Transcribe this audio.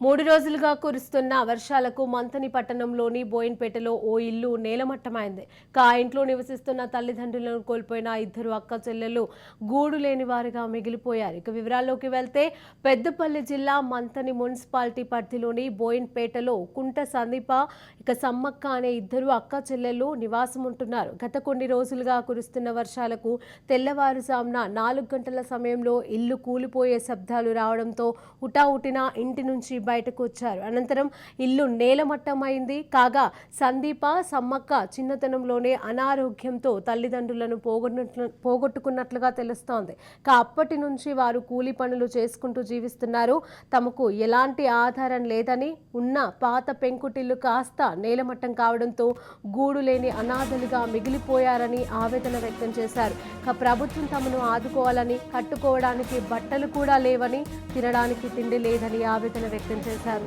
మూడు రోజులుగా కురుస్తున్న వర్షాలకు మంతని పట్టణంలోని బోయిన్పేటలో ఓ ఇల్లు నేలమట్టమైంది. కా ఇంట్లో నివసిస్తున్న తల్లిదండ్రులను కోల్పోయిన ఇద్దరు అక్క చెల్లెలు గూడు లేని వారిగా మిగిలిపోయారు. ఇక వివరాల్లోకి వెళ్తే పెద్దపల్లి జిల్లా మంతని మున్సిపాలిటీ పరిధిలోని బోయిన్పేటలో కుంట సందీప ఇక సమ్మక్క అనే ఇద్దరు అక్క చెల్లెలు నివాసం ఉంటున్నారు గత కొన్ని రోజులుగా కురుస్తున్న వర్షాలకు తెల్లవారుజామున నాలుగు గంటల సమయంలో ఇల్లు కూలిపోయే శబ్దాలు రావడంతో హుటాహుటిన ఇంటి నుంచి బయటకు వచ్చారు అనంతరం ఇల్లు నేలమట్టమైంది. కాగా సందీప సమ్మక్క చిన్నతనంలోనే అనారోగ్యంతో తల్లిదండ్రులను పోగొట్టు పోగొట్టుకున్నట్లుగా తెలుస్తోంది. కా అప్పటి నుంచి వారు కూలి పనులు చేసుకుంటూ జీవిస్తున్నారు. తమకు ఎలాంటి ఆధారం లేదని ఉన్న పాత పెంకుటిల్లు కాస్త నేలమట్టం కావడంతో గూడు లేని అనాథలుగా మిగిలిపోయారని ఆవేదన వ్యక్తం చేశారు. ప్రభుత్వం తమను ఆదుకోవాలని కట్టుకోవడానికి బట్టలు కూడా లేవని తినడానికి తిండి లేదని ఆవేదన వ్యక్తం చేశారు